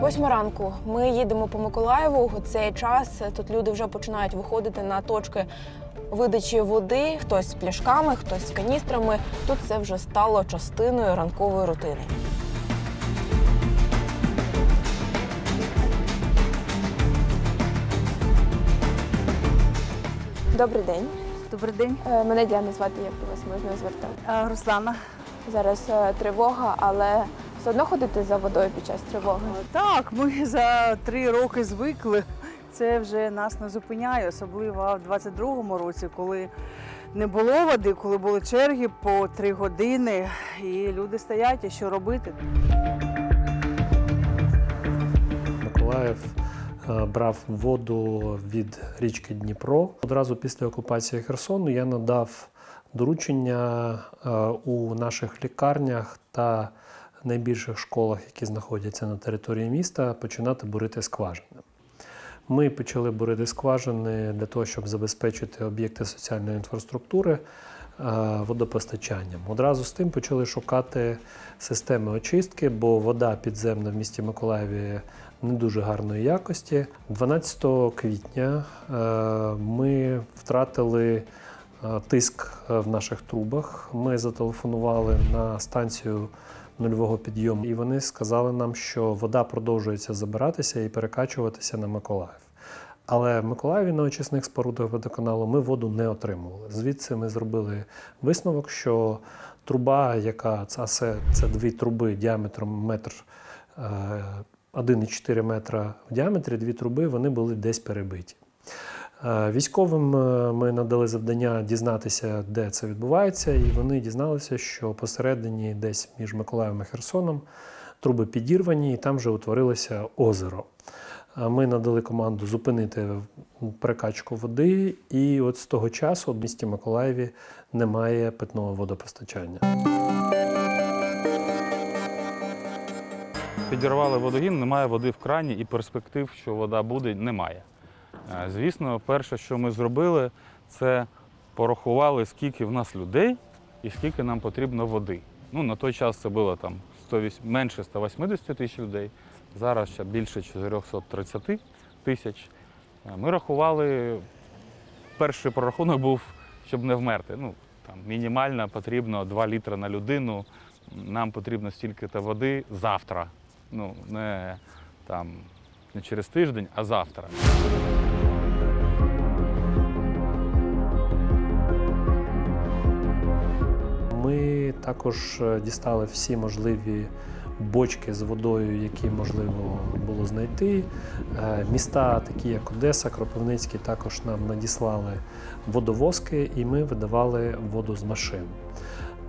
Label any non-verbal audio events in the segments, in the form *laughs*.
Восьма ранку. Ми їдемо по Миколаєву. У цей час тут люди вже починають виходити на точки видачі води. Хтось з пляшками, хтось з каністрами. Тут це вже стало частиною ранкової рутини. Добрий день. Добрий день, Е, Мене Діана звати, як до вас можна звертати. Руслана. Зараз е, тривога, але все одно ходити за водою під час тривоги. Так, ми за три роки звикли. Це вже нас не зупиняє, особливо в 22-му році, коли не було води, коли були черги по три години, і люди стоять, а що робити? Миколаїв е, брав воду від річки Дніпро. Одразу після окупації Херсону я надав доручення е, у наших лікарнях та найбільших школах, які знаходяться на території міста, починати бурити скважини. Ми почали бурити скважини для того, щоб забезпечити об'єкти соціальної інфраструктури е, водопостачанням. Одразу з тим почали шукати системи очистки, бо вода підземна в місті Миколаєві не дуже гарної якості. 12 квітня е, ми втратили е, тиск в наших трубах. Ми зателефонували на станцію нульового підйому, і вони сказали нам, що вода продовжується забиратися і перекачуватися на Миколаїв. Але в Миколаєві на очисних спорудах водоканалу ми воду не отримували. Звідси ми зробили висновок, що труба, яка це, це, дві труби діаметром метр. е, 1,4 метра в діаметрі, дві труби, вони були десь перебиті. Е, Військовим е, ми надали завдання дізнатися, де це відбувається, і вони дізналися, що посередині, десь між Миколаєвом і Херсоном, труби підірвані, і там вже утворилося озеро. Ми надали команду зупинити перекачку води, і от з того часу в місті Миколаєві немає питного водопостачання. Підірвали водогін, немає води в крані і перспектив, що вода буде, немає. Е, Звісно, перше, що ми зробили, це порахували, скільки в нас людей і скільки нам потрібно води. Ну, на той час це було там 108 менше 180 тисяч людей, зараз ще більше 430 тисяч. Е, Ми рахували, перший прорахунок був, щоб не вмерти. Ну, там, мінімально потрібно 2 літри на людину. Нам потрібно стільки-то води завтра. Ну, не, там, не через тиждень, а завтра. Також е, дістали всі можливі бочки з водою, які можливо було знайти. Е, Міста, такі як Одеса, Кропивницький, також нам надіслали водовозки, і ми видавали воду з машин.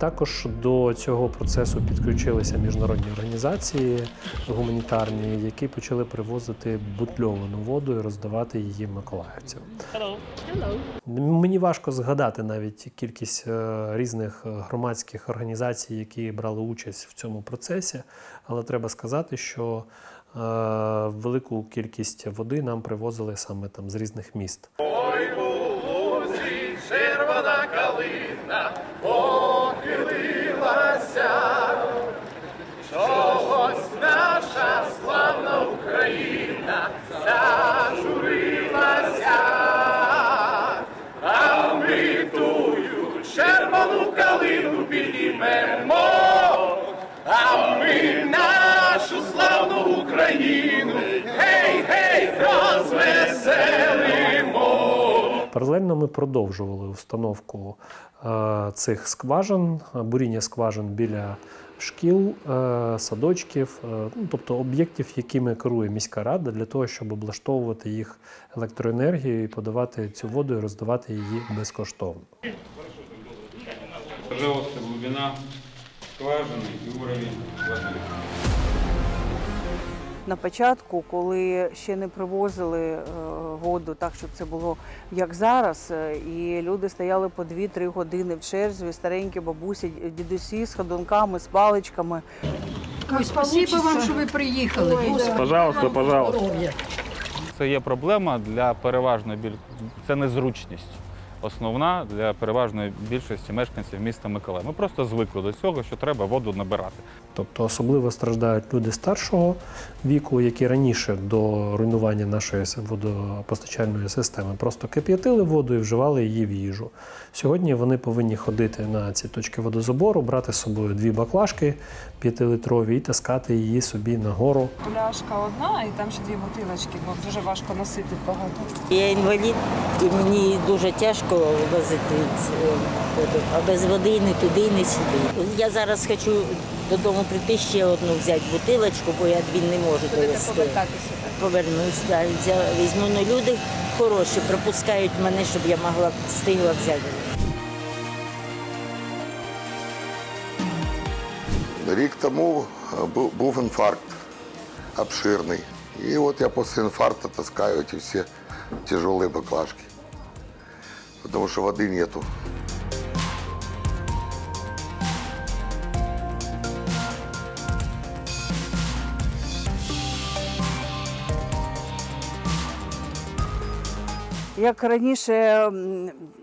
Також до цього процесу підключилися міжнародні організації гуманітарні, які почали привозити бутльовану воду і роздавати її миколаївцям. Мені важко згадати навіть кількість е, різних громадських організацій, які брали участь в цьому процесі, але треба сказати, що е, велику кількість води нам привозили саме там з різних міст. Ми продовжували установку е, цих скважин, буріння скважин біля шкіл, е, садочків, е, ну, тобто об'єктів, якими керує міська рада, для того, щоб облаштовувати їх електроенергією і подавати цю воду і роздавати її безкоштовно. Пожалуйста, глубина скважины и уровень воды. На початку, коли ще не привозили е, воду так, щоб це було як зараз, е, і люди стояли по 2-3 години в черзі, старенькі бабусі, дідусі з ходунками, з паличками. Ой, спасибо вам, що ви приїхали. Пожалуйста, пожалуйста. Це є проблема для переважної біль... Це незручність. Основна для переважної більшості мешканців міста Миколаїв. Ми просто звикли до цього, що треба воду набирати. Тобто особливо страждають люди старшого віку, які раніше до руйнування нашої водопостачальної системи просто кип'ятили воду і вживали її в їжу. Сьогодні вони повинні ходити на ці точки водозабору, брати з собою дві баклажки п'ятилитрові і таскати її собі нагору. Пляшка одна і там ще дві бутилочки, бо дуже важко носити багато. Я інвалід, і мені дуже тяжко возити е. А без води не туди, не сюди. Я зараз хочу додому прийти ще одну взяти бутилочку, бо я дві не можу довести. Повернусь, да, взя- візьму. Ну, люди хороші, пропускають мене, щоб я могла встигла взяти. Рік тому е, був інфаркт обширний. І от я після інфаркту таскаю ці всі тяжелі баклажки. Тому що води нету. Як раніше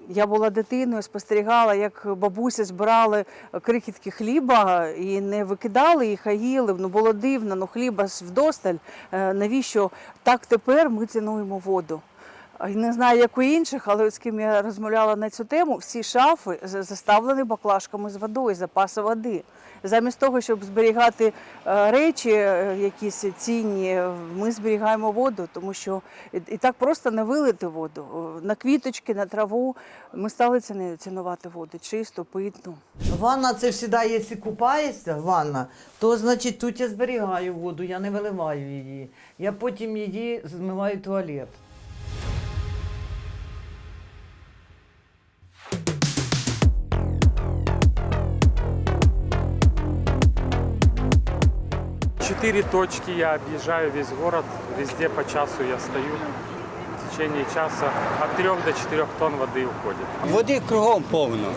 я була дитиною, спостерігала, як бабуся збирали крихітки хліба і не викидали їх, а їли. Ну було дивно, ну хліба ж вдосталь. Е, Навіщо так тепер ми цінуємо воду? Не знаю, як у інших, але з ким я розмовляла на цю тему, всі шафи заставлені баклажками з водою, запаси води. Замість того, щоб зберігати е, речі, е, якісь цінні, ми зберігаємо воду, тому що і так просто не вилити воду. Е, На квіточки, на траву ми стали цінувати воду, чисту, питну. Ванна це завжди, якщо купаєшся, ванна, то значить тут я зберігаю воду, я не виливаю її. Я потім її змиваю туалет. Четыре точки я объезжаю весь город. Везде по часу я стою. В течение часа от 3 до 4 тонн воды уходит. Води кругом повно.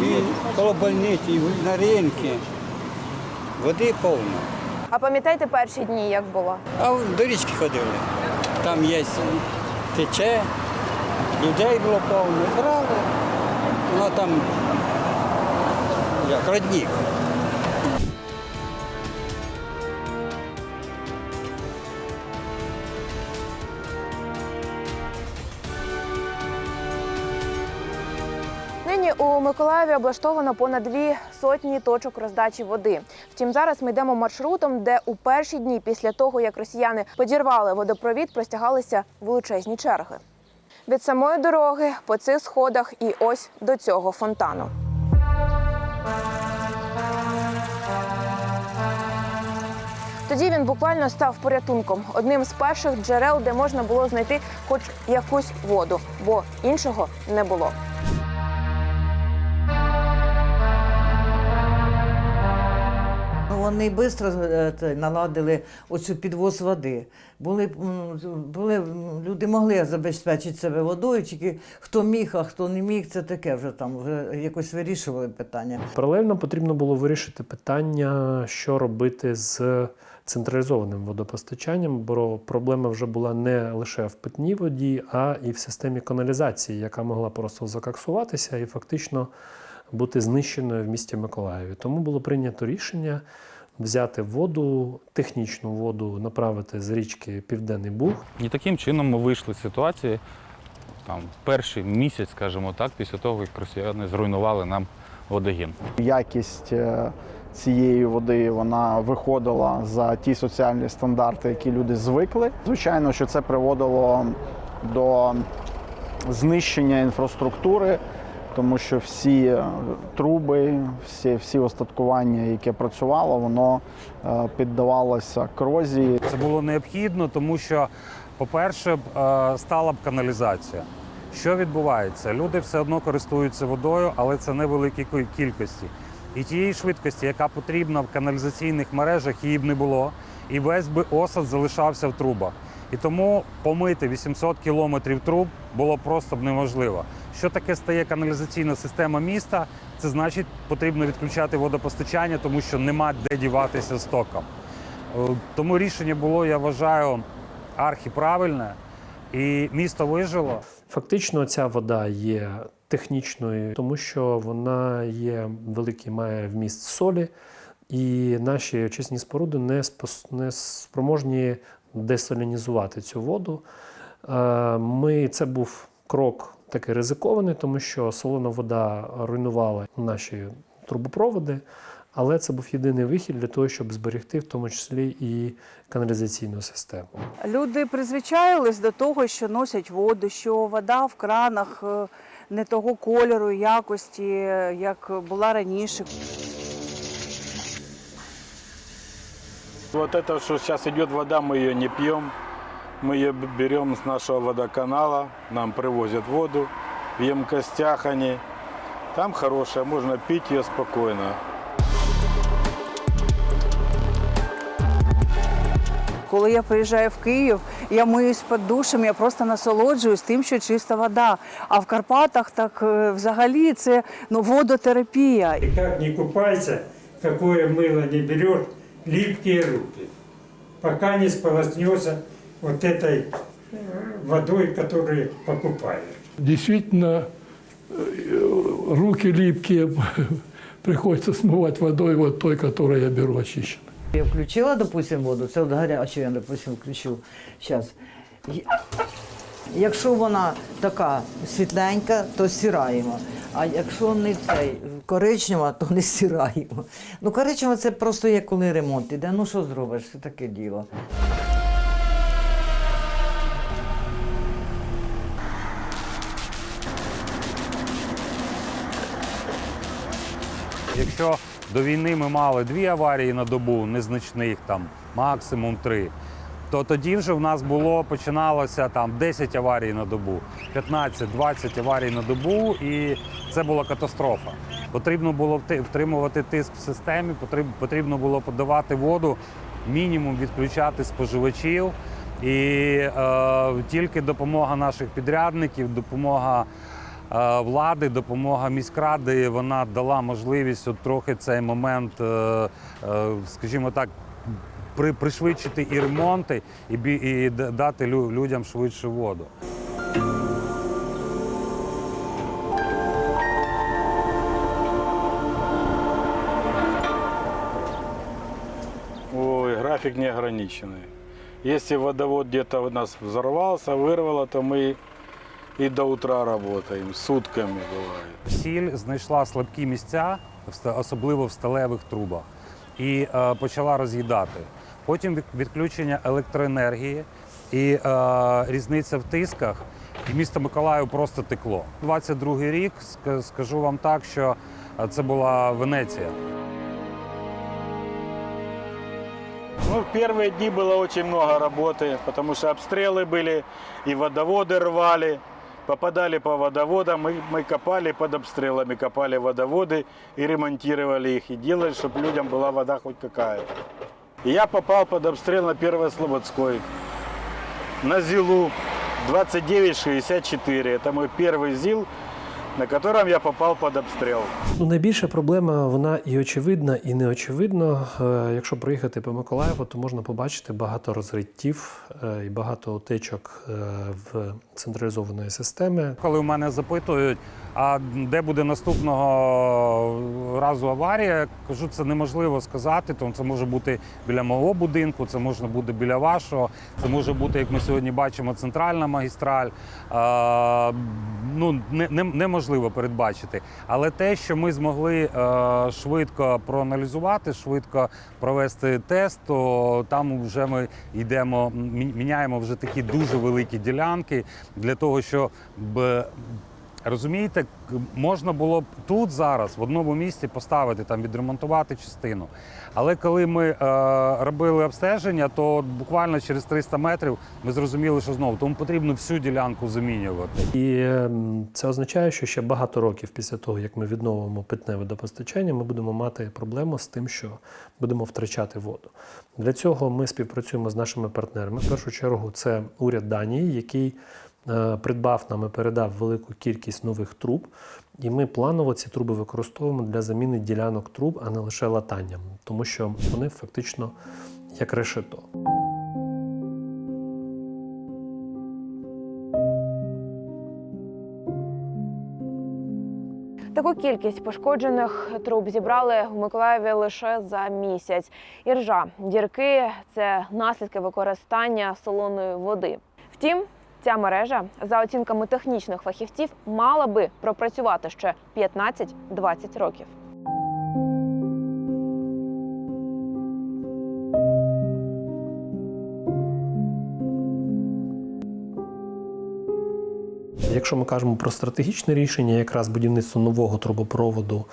І коло больниці, і на ринки. Води повно. А пам'ятаєте перші дні, як було? А до річки ходили. Там є тече, людей було повно. Брали. Воно там як родник. Миколаєві облаштовано понад дві сотні точок роздачі води. Втім, зараз ми йдемо маршрутом, де у перші дні після того, як росіяни подірвали водопровід, простягалися величезні черги. Від самої дороги по цих сходах і ось до цього фонтану. Тоді він буквально став порятунком, одним з перших джерел, де можна було знайти хоч якусь воду, бо іншого не було. Вони швидко наладили оцю підвоз води. Були, були, люди могли забезпечити себе водою, тільки хто міг, а хто не міг, це таке вже там вже якось вирішували питання. Паралельно потрібно було вирішити питання, що робити з централізованим водопостачанням, бо проблема вже була не лише в питній воді, а і в системі каналізації, яка могла просто закаксуватися і фактично бути знищеною в місті Миколаєві. Тому було прийнято рішення взяти воду, технічну воду, направити з річки Південний Буг І таким чином ми вийшли з ситуації там, перший місяць, скажімо так, після того, як росіяни зруйнували нам водогін. Якість е, цієї води вона виходила за ті соціальні стандарти, які люди звикли. Звичайно, що це приводило до знищення інфраструктури, тому що всі е, труби, всі, всі остаткування, яке працювало, воно е, піддавалося корозії. Це було необхідно, тому що, по-перше, е, стала б каналізація. Що відбувається? Люди все одно користуються водою, але це невеликій кількості. І тієї швидкості, яка потрібна в каналізаційних мережах, її б не було. І весь би осад залишався в трубах. І тому помити 800 кілометрів труб було просто б неможливо. Що таке стає каналізаційна система міста? Це значить, потрібно відключати водопостачання, тому що нема де діватися стокам. Е, Тому рішення було, я вважаю, архіправильне. і місто вижило. Фактично, ця вода є технічною, тому що вона є великий, має вміст солі, і наші очисні споруди не спроможні десалінізувати цю воду. Е, Ми, це був крок такий ризикований, тому що солона вода руйнувала наші трубопроводи. Але це був єдиний вихід для того, щоб зберегти в тому числі і каналізаційну систему. Люди призвичаїлись до того, що носять воду, що вода в кранах е, не того кольору, якості, е, як була раніше. Вот это, что сейчас идет вода, мы ее не пьем. Мы ее б- берем с нашего водоканала, нам привозят воду в емкостях они. Там хорошая, можно пить ее спокойно. Коли я приїжджаю в Київ, я миюсь під душем, я просто насолоджуюсь тим, що чиста вода. А в Карпатах так е, взагалі це ну, водотерапія. И как не купайся, какое мыло не берешь, липкие руки. Пока не сполоснется вот этой э, водой, которую покупаешь. Действительно, э, руки липкие, *laughs* приходится смывать водой вот той, которую я беру очищенной. Я включила, допустим, воду, це от гарячу я, допустим, включу. Зараз. Якщо вона така світленька, то стираємо. А якщо не цей коричнева, то не стираємо. Ну, коричнева це просто як коли ремонт іде. Ну що зробиш, це таке діло. Якщо до війни ми мали дві аварії на добу, незначних, там максимум три, то тоді вже в нас було починалося там 10 аварій на добу, 15-20 аварій на добу, і це була катастрофа. Потрібно було втримувати тиск в системі, потрібно було подавати воду, мінімум відключати споживачів. І е, тільки допомога наших підрядників, допомога е, влади, допомога міськради, вона дала можливість от трохи цей момент, е, е, скажімо так, при, пришвидшити і ремонти, і, бі- і д- дати лю- людям швидше воду. Ой, график неограниченный. Если водовод где-то у нас взорвался, вырвало, то мы и до утра работаем, сутками бывает. Сіль знайшла слабкі місця, в ста- особливо в сталевих трубах, і е, почала роз'їдати. Потім від- відключення електроенергії і е, різниця в тисках, і місто Миколаїв просто текло. 22-й рік, ска- скажу вам так, що е, це була Венеція. Ну, в первые дни было очень много работы, потому что обстрелы были, и водоводы рвали, попадали по водоводам, мы, мы копали под обстрелами, копали водоводы и ремонтировали их, и делали, чтобы людям была вода хоть какая-то. Я попал под обстрел на Первой Слободской, на ЗИЛу 2964. Это мой первый ЗИЛ, на котором я попал под обстрел. Ну, найбільша проблема вона і очевидна, і неочевидна. Е, Якщо проїхати по Миколаєву, то можна побачити багато розриттів е, і багато утечок е, в централізованої системи. Коли в мене запитують, а де буде наступного разу аварія, кажу, це неможливо сказати. Тому це може бути біля мого будинку, це може бути біля вашого, це може бути, як ми сьогодні бачимо, центральна магістраль. А, ну, не, не, неможливо передбачити. Але те, що ми змогли е, швидко проаналізувати, швидко провести тест, то там вже ми йдемо, міняємо вже такі дуже великі ділянки для того, щоб Розумієте, можна було б тут зараз в одному місці поставити там, відремонтувати частину. Але коли ми е, робили обстеження, то буквально через 300 метрів ми зрозуміли, що знову тому потрібно всю ділянку замінювати. І ем, це означає, що ще багато років після того, як ми відновимо питне водопостачання, ми будемо мати проблему з тим, що будемо втрачати воду. Для цього ми співпрацюємо з нашими партнерами. В першу чергу, це уряд Данії, який Е, придбав нам і передав велику кількість нових труб, і ми планово ці труби використовуємо для заміни ділянок труб, а не лише латанням, тому що вони фактично як решето. Таку кількість пошкоджених труб зібрали у Миколаєві лише за місяць. Іржа дірки це наслідки використання солоної води. Втім, ця мережа, за оцінками технічних фахівців, мала би пропрацювати ще 15-20 років. Якщо ми кажемо про стратегічне рішення, якраз будівництво нового трубопроводу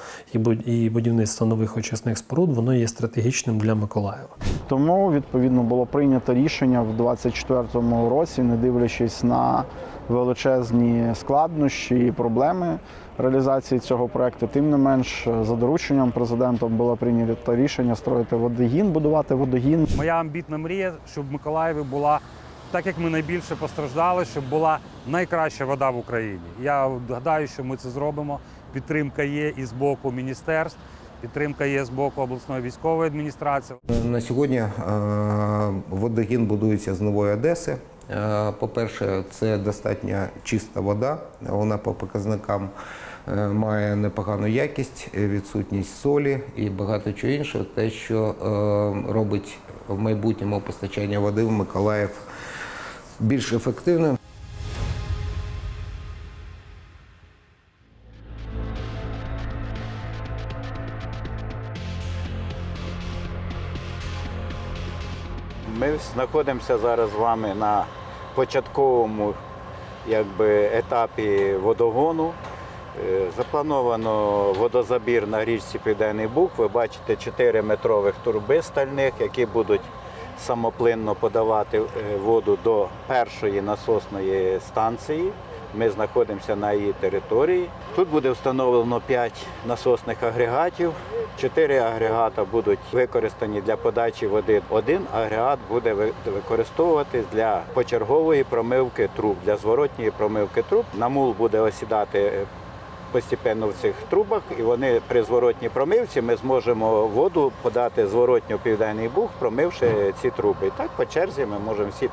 і будівництво нових очисних споруд, воно є стратегічним для Миколаєва. Тому відповідно було прийнято рішення в 2024 році, не дивлячись на величезні складнощі і проблеми реалізації цього проекту. Тим не менш, за дорученням президента було прийнято рішення строїти водогін, будувати водогін. Моя амбітна мрія, щоб в Миколаєві була, так як ми найбільше постраждали, щоб була найкраща вода в Україні. Я гадаю, що ми це зробимо. Підтримка є і з боку міністерств, підтримка є з боку обласної військової адміністрації. На сьогодні е, водогін будується з нової Одеси. Е, По-перше, це достатньо чиста вода. Вона по показникам е, має непогану якість, відсутність солі і багато чого іншого. Те, що робить в майбутньому постачання води в Миколаїв більш ефективним. Ми знаходимося зараз з вами на початковому якби, етапі водогону. Е, Заплановано водозабір на річці Південний Буг. Ви бачите 4 метрових турби стальних, які будуть самоплинно подавати е, воду до першої насосної станції. Ми знаходимося на її території. Тут буде встановлено 5 насосних агрегатів. Чотири агрегата будуть використані для подачі води. Один агрегат буде використовуватись для почергової промивки труб, для зворотньої промивки труб. Намул буде осідати постепенно в цих трубах, і вони при зворотній промивці ми зможемо воду подати зворотньо в південний буг, промивши ці труби. І так по черзі ми можемо всі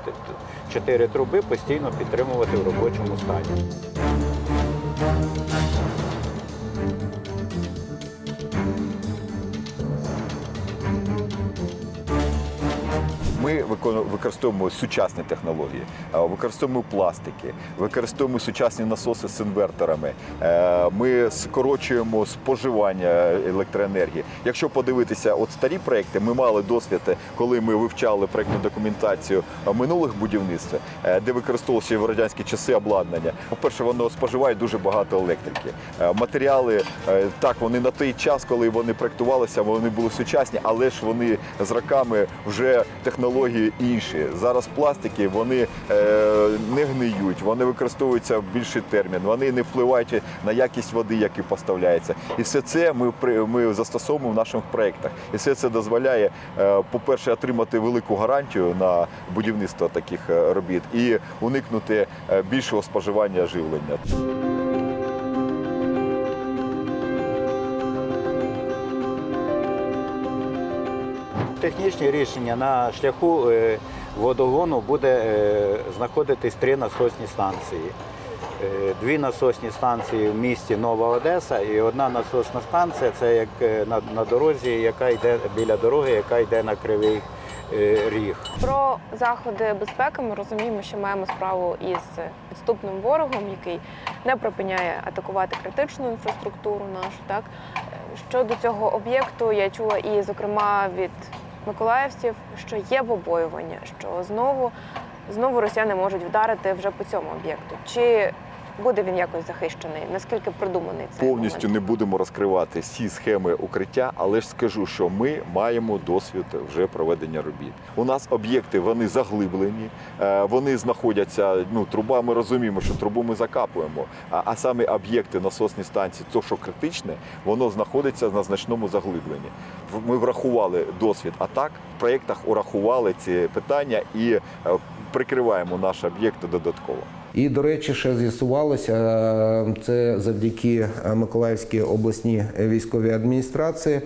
чотири труби постійно підтримувати в робочому стані. Ми використовуємо сучасні технології, е, використовуємо пластики, використовуємо сучасні насоси з інверторами. Е, Ми скорочуємо споживання електроенергії. Якщо подивитися, от старі проекти, ми мали досвід, коли ми вивчали проектну документацію минулих будівництв, е, де використовувалося в радянські часи обладнання. По-перше, воно споживає дуже багато електрики. Матеріали так, вони на той час, коли вони проектувалися, вони були сучасні, але ж вони з роками вже технології інші. Зараз пластики вони е, не гниють, вони використовуються в більший термін, вони не впливають на якість води, яка поставляється. І все це ми ми застосовуємо в наших проєктах. І все це дозволяє, е, по-перше, отримати велику гарантію на будівництво таких е, робіт і уникнути більшого споживання живлення. Технічні рішення на шляху е, водогону буде е, знаходитись три насосні станції. Е, Дві насосні станції в місті Нова Одеса і одна насосна станція це як на, на дорозі, яка йде біля дороги, яка йде на кривий е, ріг. Про заходи безпеки ми розуміємо, що маємо справу із підступним ворогом, який не припиняє атакувати критичну інфраструктуру нашу. Так щодо цього об'єкту я чула і, зокрема, від миколаївців, що є побоювання, що знову знову росіяни можуть вдарити вже по цьому об'єкту. Чи буде він якось захищений? Наскільки продуманий цей Повністю момент? не будемо розкривати всі схеми укриття, але ж скажу, що ми маємо досвід вже проведення робіт. У нас об'єкти вони заглиблені, е, вони знаходяться. Ну, труба, ми розуміємо, що трубу ми закапуємо. А, саме об'єкти насосні станції, то що критичне, воно знаходиться на значному заглибленні. Ми врахували досвід атак, в проєктах урахували ці питання і е, прикриваємо наш об'єкт додатково. І, до речі, ще з'ясувалося, е, це завдяки Миколаївській обласній військовій адміністрації.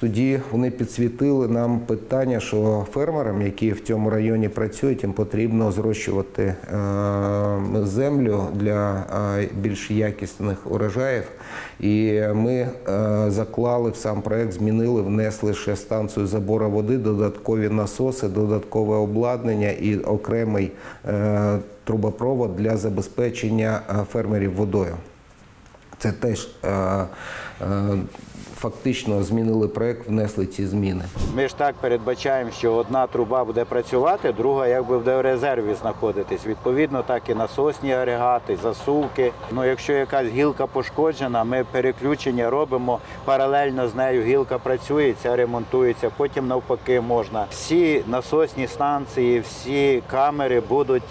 Тоді вони підсвітили нам питання, що фермерам, які в цьому районі працюють, їм потрібно зрощувати е, землю для е, більш якісних урожаїв. І ми е, заклали в сам проект, змінили, внесли ще станцію забору води, додаткові насоси, додаткове обладнання і окремий трубопровод для забезпечення фермерів водою. Це теж фактично змінили проект, внесли ці зміни. Ми ж так передбачаємо, що одна труба буде працювати, друга якби буде в резерві знаходитись. Відповідно, так і насосні агрегати, засувки. Ну, якщо якась гілка пошкоджена, ми переключення робимо паралельно з нею. Гілка працює, ця ремонтується. Потім навпаки можна. Всі насосні станції, всі камери будуть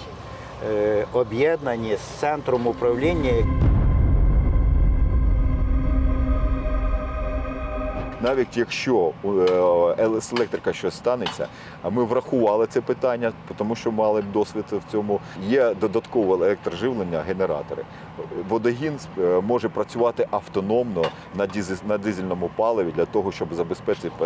е, об'єднані з центром управління. Навіть якщо електрика щось станеться, а ми врахували це питання, тому що мали досвід в цьому. Є додаткове електроживлення, генератори. Водогін е, може працювати автономно на дизельному паливі для того, щоб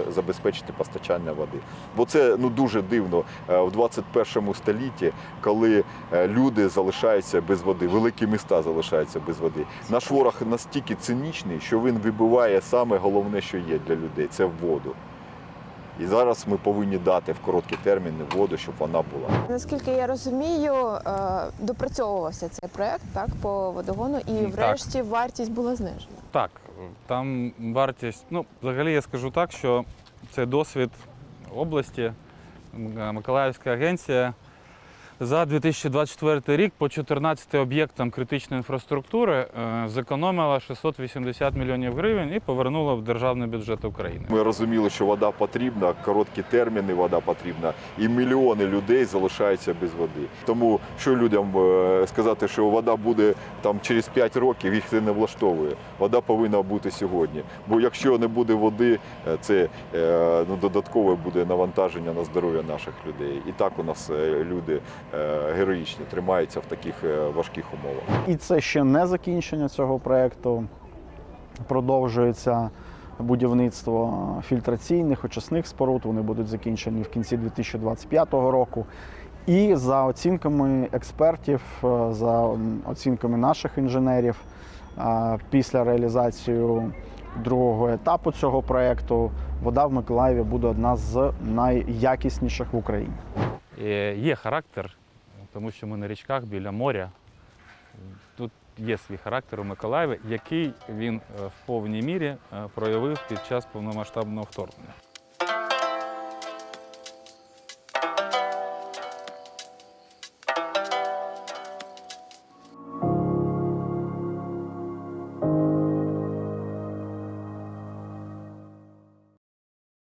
забезпечити постачання води. Бо це ну дуже дивно е, в 21 столітті, коли е, люди залишаються без води, великі міста залишаються без води. Наш ворог настільки цинічний, що він вибиває саме головне, що є для людей це воду. І зараз ми повинні дати в короткий термін воду, щоб вона була. Наскільки я розумію, е, допрацьовувався цей проект так по водогону, і Так. врешті вартість була знижена. Так, там вартість. Ну, взагалі я скажу так, що це досвід області. Миколаївська агенція за 2024 рік по 14 об'єктам критичної інфраструктури е, зекономила 680 мільйонів гривень і повернула в державний бюджет України. Ми розуміли, що вода потрібна, короткі терміни вода потрібна, і мільйони людей залишаються без води. Тому що людям е, сказати, що вода буде там через 5 років, їх це не влаштовує. Вода повинна бути сьогодні. Бо якщо не буде води, е, це ну, додаткове буде навантаження на здоров'я наших людей. І так у нас люди героїчні тримаються в таких е, важких умовах. І це ще не закінчення цього проєкту. Продовжується будівництво фільтраційних очисних споруд. Вони будуть закінчені в кінці 2025 року. І за оцінками експертів, е, за оцінками наших інженерів, е, після реалізації другого етапу цього проєкту вода в Миколаєві буде одна з найякісніших в Україні. Е, Є характер, тому що ми на річках біля моря. Тут є свій характер у Миколаєві, який він е, в повній мірі е, проявив під час повномасштабного вторгнення.